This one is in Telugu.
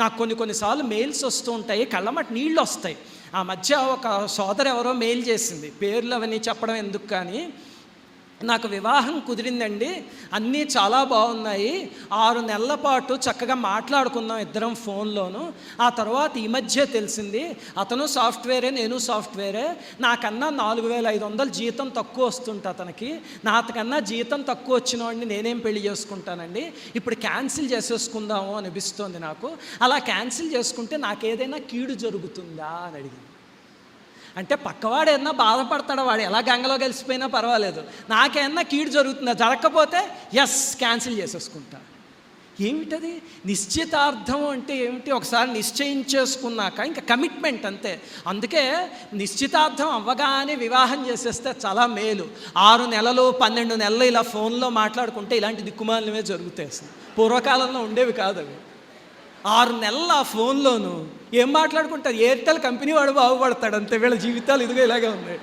నాకు కొన్ని కొన్నిసార్లు మెయిల్స్ వస్తూ ఉంటాయి కళ్ళమటి నీళ్ళు వస్తాయి. ఆ మధ్య ఒక సోదరు ఎవరో మెయిల్ చేసింది. పేర్లు అవన్నీ చెప్పడం ఎందుకు కానీ నాకు వివాహం కుదిరిందండి. అన్నీ చాలా బాగున్నాయి. ఆరు నెలల పాటు చక్కగా మాట్లాడుకున్నాం ఇద్దరం ఫోన్లోను. ఆ తర్వాత ఈ మధ్య తెలిసింది అతను సాఫ్ట్వేరే నేను సాఫ్ట్వేరే. నాకన్నా నాలుగు వేల ఐదు వందలు జీతం తక్కువ వస్తుంటే అతనికి. నాకన్నా జీతం తక్కువ వచ్చిన వాడిని నేనేం పెళ్ళి చేసుకుంటానండి. ఇప్పుడు క్యాన్సిల్ చేసేసుకుందాము అనిపిస్తోంది నాకు. అలా క్యాన్సిల్ చేసుకుంటే నాకేదైనా కీడు జరుగుతుందా అని అడిగింది. అంటే పక్కవాడు ఏదన్నా బాధపడతాడు వాడు. ఎలా గంగలో కలిసిపోయినా పర్వాలేదు. నాకేమన్నా కీడు జరుగుతుందా? జరగకపోతే ఎస్ క్యాన్సిల్ చేసేసుకుంటా. ఏమిటది? నిశ్చితార్థం అంటే ఏమిటి? ఒకసారి నిశ్చయించేసుకున్నాక ఇంకా కమిట్మెంట్ అంతే. అందుకే నిశ్చితార్థం అవ్వగానే వివాహం చేసేస్తే చాలా మేలు. ఆరు నెలలు పన్నెండు నెలలు ఇలా ఫోన్లో మాట్లాడుకుంటే ఇలాంటి దిక్కుమాలనమే జరుగుతాయి అసలు. పూర్వకాలంలో ఉండేవి కాదు అవి. ఆరు నెలల ఆ ఫోన్లోను ఏం మాట్లాడుకుంటారు? ఎయిర్టెల్ కంపెనీ వాడు బాగుపడతాడు అంతే. వీళ్ళ జీవితాలు ఇదిగో ఇలాగే ఉన్నాయి.